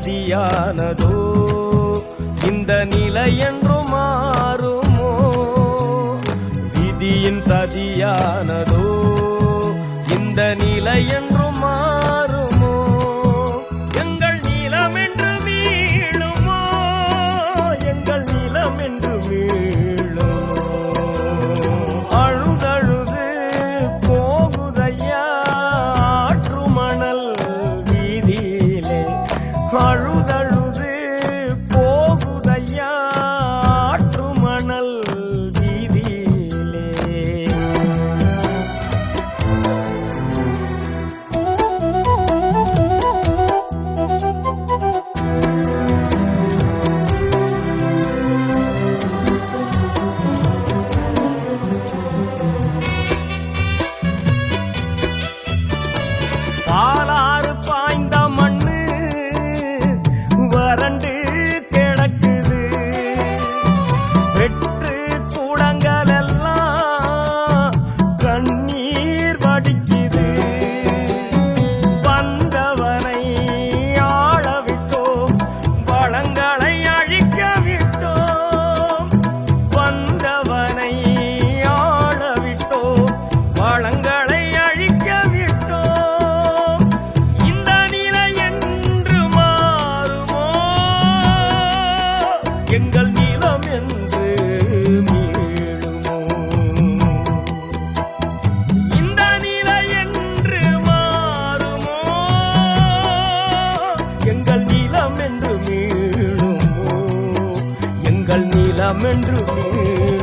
மதியானதோ? இந்த நிலை என்று மாறுமோ? விதியின் சதியானதோ? இந்த நிலை என்று என்றுமே.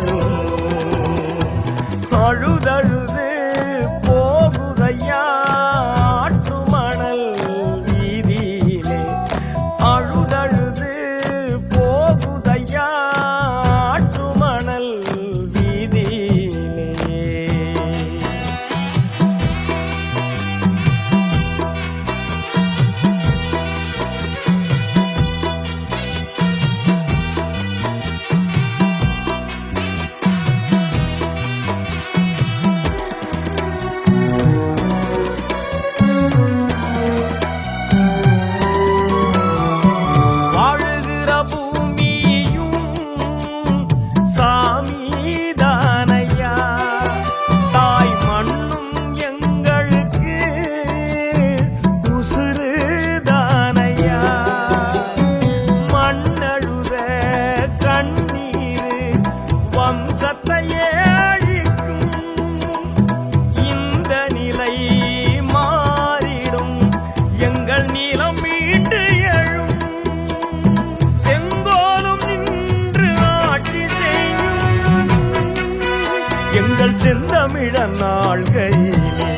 எங்கள் செந்தமிழ நாள்களிலே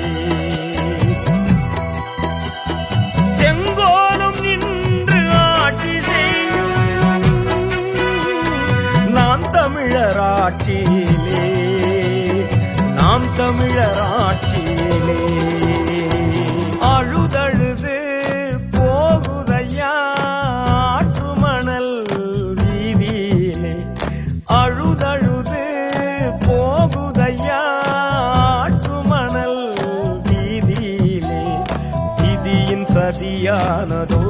செங்கோலும் நின்று ஆட்சி செய்யும் நாம் தமிழர் நாம் தமிழர் சதியானதோ?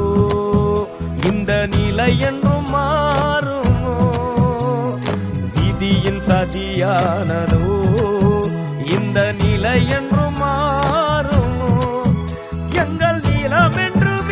இந்த நிலை என்றும் மாறுமோ? விதியின் சதியானதோ? இந்த நிலை என்றும் மாறுமோ? எங்கள் நிலம் என்று